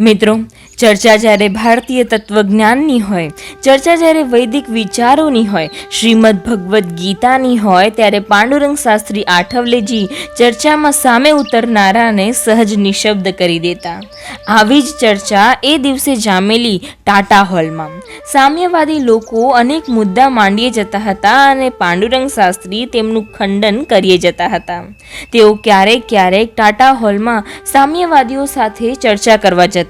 મિત્રો, ચર્ચા જ્યારે ભારતીય તત્વજ્ઞાનની હોય, ચર્ચા જ્યારે વૈદિક વિચારોની હોય, શ્રીમદ ભગવદ્ ગીતાની હોય, ત્યારે પાંડુરંગ શાસ્ત્રી આઠવલેજી ચર્ચામાં સામે ઉતરનારાને સહજ નિશબ્દ કરી દેતા. આવી જ ચર્ચા એ દિવસે જામેલી ટાટા હોલમાં. સામ્યવાદી લોકો અનેક મુદ્દા માંડીએ જતા હતા અને પાંડુરંગ શાસ્ત્રી તેમનું ખંડન કરીએ જતા હતા. તેઓ ક્યારેક ક્યારેક ટાટા હોલમાં સામ્યવાદીઓ સાથે ચર્ચા કરવા જતા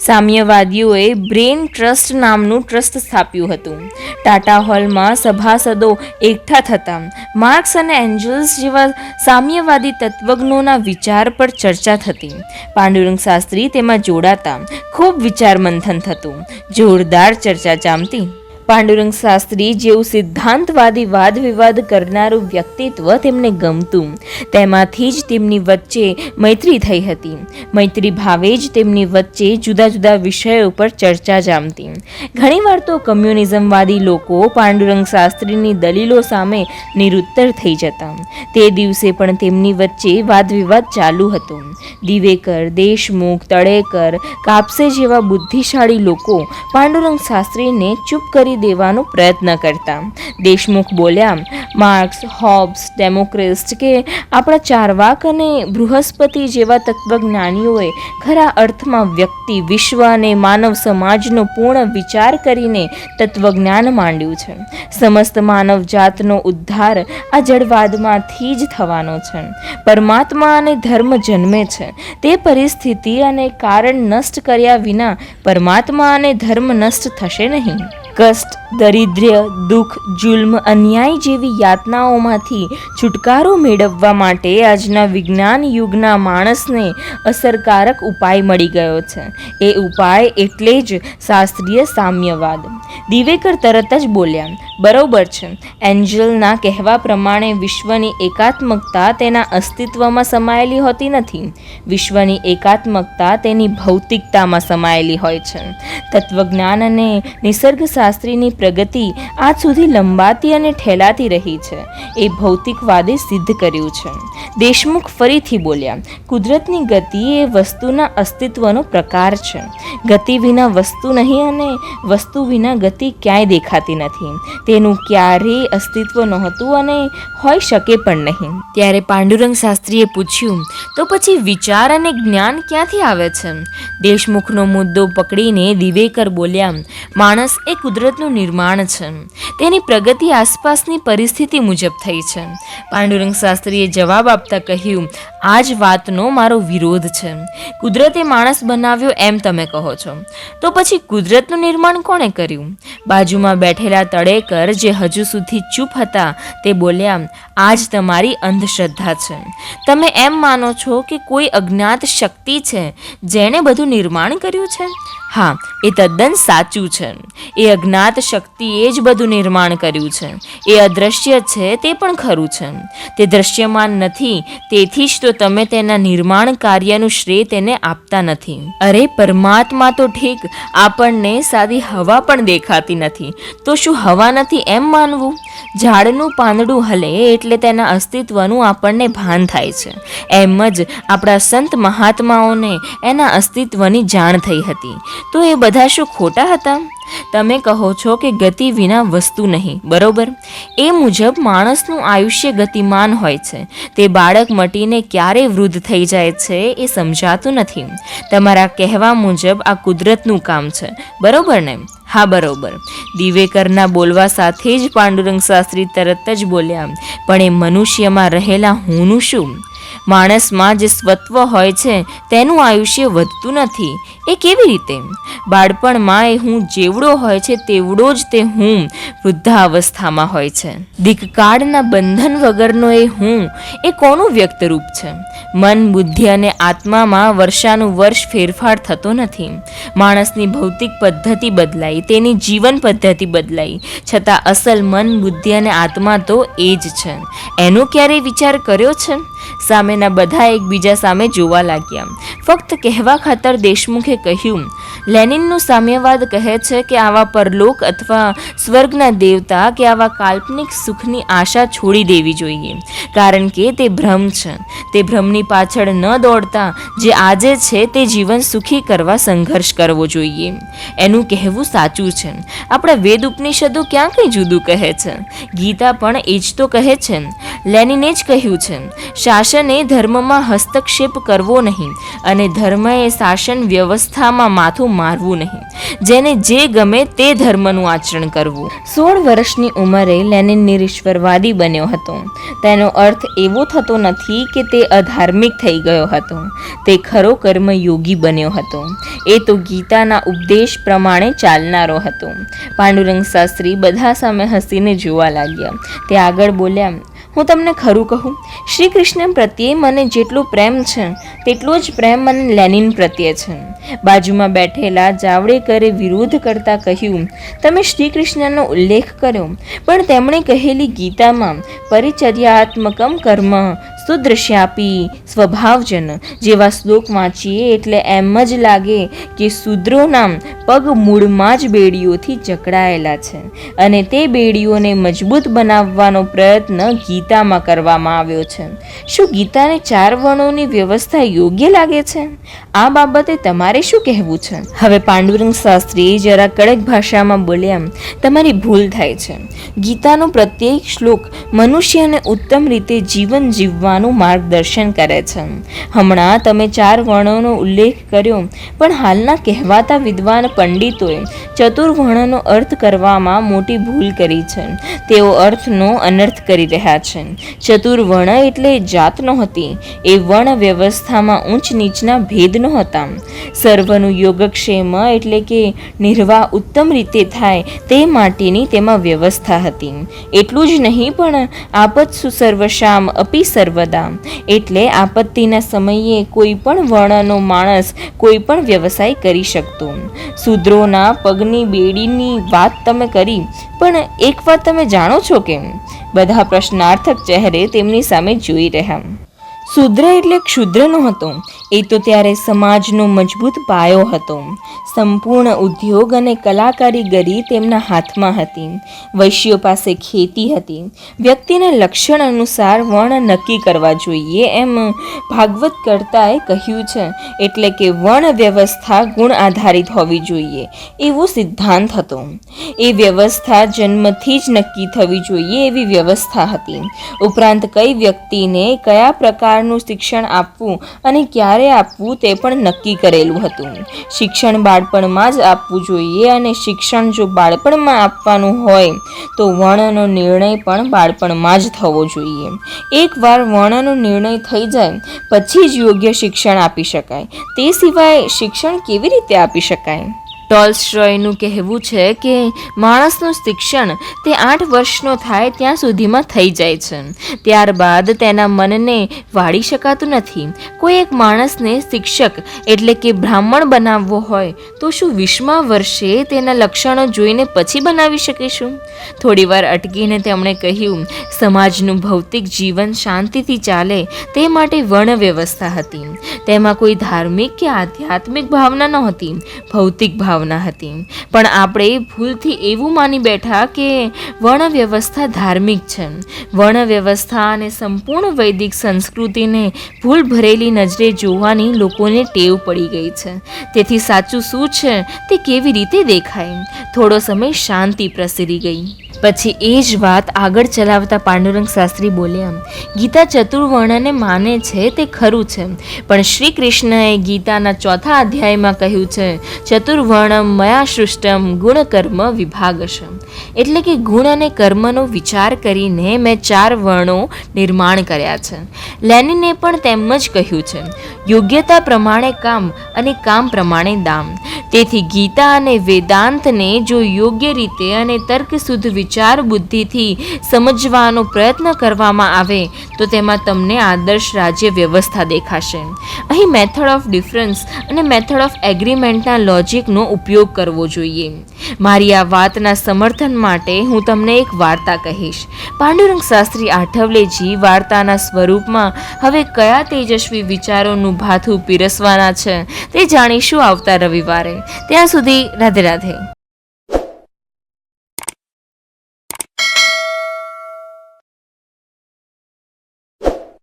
સામ્યવાદીઓએ બ્રેન ટ્રસ્ટ નામનું ટ્રસ્ટ સ્થાપ્યું હતું. ટાટા હોલમાં સભાસદો એકઠા થતા. માર્ક્સ અને એન્જલ્સ જેવા સામ્યવાદી તત્વજ્ઞોના વિચાર પર ચર્ચા થતી. પાંડુરંગ શાસ્ત્રી તેમાં જોડાતા. ખૂબ વિચાર મંથન થતું. જોરદાર ચર્ચા જામતી. પાંડુરંગ શાસ્ત્રી જેવું સિદ્ધાંતવાદી વાદ વિવાદ કરનારું વ્યક્તિત્વ તેમને ગમતું. તેમાંથી જ તેમની વચ્ચે મૈત્રી થઈ હતી. મૈત્રી ભાવે જ તેમની વચ્ચે જુદા જુદા વિષયો પર ચર્ચા જામતી. ઘણીવાર તો કમ્યુનિઝમવાદી લોકો પાંડુરંગ શાસ્ત્રીની દલીલો સામે નિરુત્તર થઈ જતા. તે દિવસે પણ તેમની વચ્ચે વાદ વિવાદ ચાલુ હતો. દિવેકર, દેશમુખ, તળેકર, કાપસે જેવા બુદ્ધિશાળી લોકો પાંડુરંગ શાસ્ત્રીને ચૂપ કરી દેવાનો પ્રયત્ન કરતા. દેશમુખ બોલ્યા, માર્ક્સ, હોબ્સ ડેમોક્રેસ્ટ કે આપણા ચારવાક અને બૃહસ્પતિ જેવા તત્વજ્ઞાનીઓએ ખરા અર્થમાં વ્યક્તિ, વિશ્વ અને માનવ સમાજનો પૂર્ણ વિચાર કરીને તત્વજ્ઞાન માંડ્યું છે. સમસ્ત માનવ જાતનો ઉદ્ધાર આ જડવાદમાંથી જ થવાનો છે. પરમાત્મા અને ધર્મ જન્મે છે. તે પરિસ્થિતિ અને કારણ નષ્ટ કર્યા વિના પરમાત્મા અને ધર્મ નષ્ટ થશે નહીં. August દરિદ્ર્ય, દુઃખ, જુલ્મ, અન્યાય જેવી યાતનાઓમાંથી છુટકારો મેળવવા માટે આજના વિજ્ઞાન યુગના માણસને અસરકારક ઉપાય મળી ગયો છે. એ ઉપાય એટલે જ શાસ્ત્રીય સામ્યવાદ. દિવેકર તરત જ બોલ્યા, બરોબર છે. એન્જલના કહેવા પ્રમાણે વિશ્વની એકાત્મકતા તેના અસ્તિત્વમાં સમાયેલી હોતી નથી. વિશ્વની એકાત્મકતા તેની ભૌતિકતામાં સમાયેલી હોય છે. તત્વજ્ઞાન અને નિસર્ગશાસ્ત્રીની પ્રગતિ આજ સુધી લંબાતી અને ઠેલાતી રહી છે. એ ભૌતિકવાદે સિદ્ધ કર્યું છે. દેશમુખ ફરીથી બોલ્યા, કુદરતની ગતિ એ વસ્તુના અસ્તિત્વનો પ્રકાર છે. ગતિ વિના વસ્તુ નહીં અને વસ્તુ વિના ગતિ ક્યાંય દેખાતી નથી. તેનું ક્યારેય અસ્તિત્વ નહોતું અને હોઈ શકે પણ નહીં. ત્યારે પાંડુરંગ શાસ્ત્રીએ પૂછ્યું, તો પછી વિચાર અને જ્ઞાન ક્યાંથી આવે છે? દેશમુખનો મુદ્દો પકડીને દિવેકર બોલ્યા, માણસ એ કુદરતનું નિર્માણ છે. તેની પ્રગતિ આસપાસની પરિસ્થિતિ મુજબ થઈ છે. પાંડુરંગ શાસ્ત્રીએ જવાબ આપતા કહ્યું આ જ વાતનો મારો વિરોધ છે. કુદરતે માણસ બનાવ્યો એમ તમે કહો છો. તો પછી કુદરતનું નિર્માણ કોણે કર્યું? બાજુમાં બેઠેલા તળેકર જે હજુ સુધી ચૂપ હતા, તે બોલ્યા આ જ તમારી અંધશ્રદ્ધા છે. તમે એમ માનો છો કે કોઈ અજ્ઞાત શક્તિ છે, જેણે બધું નિર્માણ કર્યું છે? હા, એ તદ્દન સાચું છે. એ અજ્ઞાત શક્તિએ જ બધું નિર્માણ કર્યું છે. એ અદ્રશ્ય છે તે પણ ખરું છે. તે દ્રશ્યમાન નથી, તેથી જ તો તમે તેના નિર્માણ કાર્યનું શ્રેય તેને આપતા નથી. અરે, પરમાત્મા તો ઠીક, આપણને સાદી હવા પણ દેખાતી નથી. તો શું હવા નથી એમ માનવું? ઝાડનું પાંદડું હલે એટલે તેના અસ્તિત્વનું આપણને ભાન થાય છે. એમ જ આપણા સંત મહાત્માઓને એના અસ્તિત્વની જાણ થઈ હતી. તો એ બધા શું ખોટા હતા? તમે કહો છો કે ગતિ વિના વસ્તુ નહીં, બરોબર? એ મુજબ માણસનું આયુષ્ય ગતિમાન હોય છે. તે બાળક મટીને ક્યારે વૃદ્ધ થઈ જાય છે એ સમજાતું નથી. તમારા કહેવા મુજબ આ કુદરતનું કામ છે, બરોબર ને? હા, બરોબર. દિવેકરના બોલવા સાથે જ પાંડુરંગ શાસ્ત્રી તરત જ બોલ્યા, પણ એ મનુષ્યમાં રહેલા હુંનું શું? માણસમાં જે સ્વત્વ હોય છે, તેનું આયુષ્ય વધતું નથી. એ કેવી રીતે? બાળપણમાં એ હું જેવડો હોય છે, તેવડો જ તે હું વૃદ્ધાવસ્થામાં હોય છે. દીકકાળના બંધન વગરનો એ હું, એ કોનું વ્યક્તરૂપ છે? મન, બુદ્ધિ અને આત્મામાં વર્ષાનું વર્ષ ફેરફાર થતો નથી. માણસની ભૌતિક પદ્ધતિ બદલાઈ, તેની જીવન પદ્ધતિ બદલાઈ. છતાં અસલ મન, બુદ્ધિ અને આત્મા તો એ જ છે. એનો ક્યારેય વિચાર કર્યો છે? સામેના બધા એકબીજા સામે જોવા લાગ્યા. ફક્ત કહેવા ખાતર દેશમુખે કહ્યું, લેનિનનું સામ્યવાદ કહે છે કે આવા પરલોક અથવા સ્વર્ગના દેવતા કે આવા કાલ્પનિક સુખની આશા છોડી દેવી જોઈએ. કારણ કે તે ભ્રમ છે. તે ભ્રમની પાછળ ન દોડતા જે આજે છે તે જીવન સુખી કરવા સંઘર્ષ કરવો જોઈએ. એનું કહેવું સાચું છે. આપણા વેદ ઉપનિષદો ક્યાં કંઈ જુદું કહે છે? ગીતા પણ એ જ તો કહે છે. લેનિને જ કહ્યું છે, શાસને ધર્મમાં હસ્તક્ષેપ કરવો નહીં અને ધર્મએ શાસન વ્યવસ્થામાં માથું મારવું નહીં. જેને જે ગમે તે ધર્મનું આચરણ કરવું. સોળ વર્ષની ઉંમરે લેનિન નિરીશ્વરવાદી બન્યો હતો. તેનો અર્થ એવો થતો નથી કે તે અધાર્મિક થઈ ગયો હતો. તે ખરો કર્મયોગી બન્યો હતો. એ તો ગીતાના ઉપદેશ પ્રમાણે ચાલનારો હતો. પાંડુરંગ શાસ્ત્રી બધા સામે હસીને જોવા લાગ્યા. તે આગળ બોલ્યા હું તમને ખરું કહું શ્રી કૃષ્ણ પ્રત્યે મને જેટલો પ્રેમ છે, તેટલો જ પ્રેમ મને લેનિન પ્રત્યે છે. બાજુમાં બેઠેલા જાવડેકરે વિરોધ કરતા કહ્યું, તમે શ્રી કૃષ્ણનો ઉલ્લેખ કર્યો, પણ તેમણે કહેલી ગીતામાં પરિચર્યાત્મકમ કર્મ સુદ્રશ્યાપી સ્વભાવજન. જેવા શ્લોક વાંચીએ એટલે એમ જ લાગે કે શૂદ્રોના પગ મૂળમાં જ બેડીઓથી જકડાયેલા છે. અને તે બેડીઓને મજબૂત બનાવવાનો પ્રયત્ન ગીતામાં કરવામાં આવ્યો છે. શું ગીતાને ચાર વર્ણોની વ્યવસ્થા યોગ્ય લાગે છે? આ બાબતે તમારે શું કહેવું છે? હવે પાંડુરંગ શાસ્ત્રી જરા કડક ભાષામાં બોલ્યા, તમારી ભૂલ થાય છે. ગીતાનો પ્રત્યેક શ્લોક મનુષ્યને ઉત્તમ રીતે જીવન જીવવાનું માર્ગદર્શન કરે છે. હમણાં તમે ચાર વર્ણોનો ઉલ્લેખ કર્યો, પણ હાલના કહેવાતા વિદ્વાન પંડિતોએ ચતુર્વર્ણનો અર્થ કરવામાં મોટી ભૂલ કરી છે. તેઓ અર્થનો અનર્થ કરી રહ્યા છે. ચતુર્વર્ણ એટલે જાત નહોતી, એ વર્ણ વ્યવસ્થામાં ઊંચ નીચના ભેદ નહોતા. સર્વનું યોગક્ષેમ એટલે કે નિર્વાહ ઉત્તમ રીતે થાય તે માટેની તેમાં વ્યવસ્થા હતી. એટલું જ નહીં, પણ આપત સુસર્વશામ અપી સર્વદા એટલે આપત્તિના સમયે કોઈ પણ વર્ણનો માણસ કોઈ પણ વ્યવસાય કરી શકતો. શૂદ્રોના પગની બેડીની વાત તમે કરી, પણ એક વાત તમે જાણો છો કે બધા પ્રશ્નાર્થક ચહેરે તેમની સામે જોઈ રહ્યા. શુદ્ર એટલે ક્ષુદ્ર નો હતો એ તો ત્યારે સમાજનો મજબૂત પાયો હતો. સંપૂર્ણ ઉદ્યોગ અને કલાકારીગરી તેમના હાથમાં હતી. વૈશ્યો પાસે ખેતી હતી. વ્યક્તિને લક્ષણ અનુસાર વર્ણ નક્કી કરવા જોઈએ એમ ભાગવત કરતાએ કહ્યું છે. એટલે કે વર્ણ વ્યવસ્થા ગુણ આધારિત હોવી જોઈએ એવો સિદ્ધાંત હતો. એ વ્યવસ્થા જન્મથી જ નક્કી થવી જોઈએ એવી વ્યવસ્થા હતી. ઉપરાંત કઈ વ્યક્તિને કયા પ્રકારનું શિક્ષણ આપવું અને ક્યારે આપવું તે પણ નક્કી કરેલું હતું. શિક્ષણ બાળપણમાં જ આપવું જોઈએ અને શિક્ષણ જો બાળપણમાં આપવાનું હોય, તો વર્ણનો નિર્ણય પણ બાળપણમાં જ થવો જોઈએ. એકવાર વર્ણનો નિર્ણય થઈ જાય, પછી જ યોગ્ય શિક્ષણ આપી શકાય. તે સિવાય શિક્ષણ કેવી રીતે આપી શકાય? ટોલ્સ્ટોયનું કહેવું છે કે માણસનું શિક્ષણ તે આઠ વર્ષનો થાય ત્યાં સુધીમાં થઈ જાય છે. ત્યારબાદ તેના મનને વાળી શકાતું નથી. કોઈ એક માણસને શિક્ષક એટલે કે બ્રાહ્મણ બનાવવો હોય તો શું વીસમા વર્ષે તેના લક્ષણો જોઈને પછી બનાવી શકીશું થોડીવાર અટકીને તેમણે કહ્યું, સમાજનું ભૌતિક જીવન શાંતિથી ચાલે તે માટે વર્ણ વ્યવસ્થા હતી. તેમાં કોઈ ધાર્મિક કે આધ્યાત્મિક ભાવના નહોતી. ભૌતિક ભાવના હતી. પણ આપણે ભૂલથી એવું માની બેઠા કે વર્ણ ધાર્મિક છે. વર્ણ અને સંપૂર્ણ વૈદિક સંસ્કૃતિને ભૂલ ભરેલી નજરે જોવાની લોકોને ટેવ પડી ગઈ છે. તેથી સાચું શું છે તે કેવી રીતે દેખાય? થોડો સમય શાંતિ પ્રસરી ગઈ. પછી એ જ વાત આગળ ચલાવતા પાંડુરંગ શાસ્ત્રી બોલ્યા, ગીતા ચતુર્વર્ણને માને છે તે ખરું છે, પણ શ્રી કૃષ્ણએ ગીતાના ચોથા અધ્યાયમાં કહ્યું છે ચતુર્વર્ણમ મયા સૃષ્ટમ ગુણકર્મ વિભાગશમ એટલે કે ગુણ અને કર્મનો વિચાર કરીને મેં ચાર વર્ણો નિર્માણ કર્યા છે. લેનિને પણ તેમ જ કહ્યું છે. યોગ્યતા પ્રમાણે કામ અને કામ પ્રમાણે દામ. તેથી ગીતા અને વેદાંતને જો યોગ્ય રીતે અને તર્કશુદ્ધ વિચાર બુદ્ધિથી સમજવાનો પ્રયત્ન કરવામાં આવે, તો તેમાં તમને આદર્શ રાજ્ય વ્યવસ્થા દેખાશે. અહીં મેથડ ઓફ ડિફરન્સ અને મેથડ ઓફ એગ્રીમેન્ટના લોજિકનો ઉપયોગ કરવો જોઈએ. મારી આ વાતના સમર્થન માટે હું તમને એક વાર્તા કહીશ. પાંડુરંગ શાસ્ત્રી આઠવલેજી વાર્તાના સ્વરૂપમાં હવે કયા તેજસ્વી વિચારોનું ભાથું પીરસવાના છે તે જાણીશું આવતા રવિવારે. ત્યાં સુધી રાધે રાધે.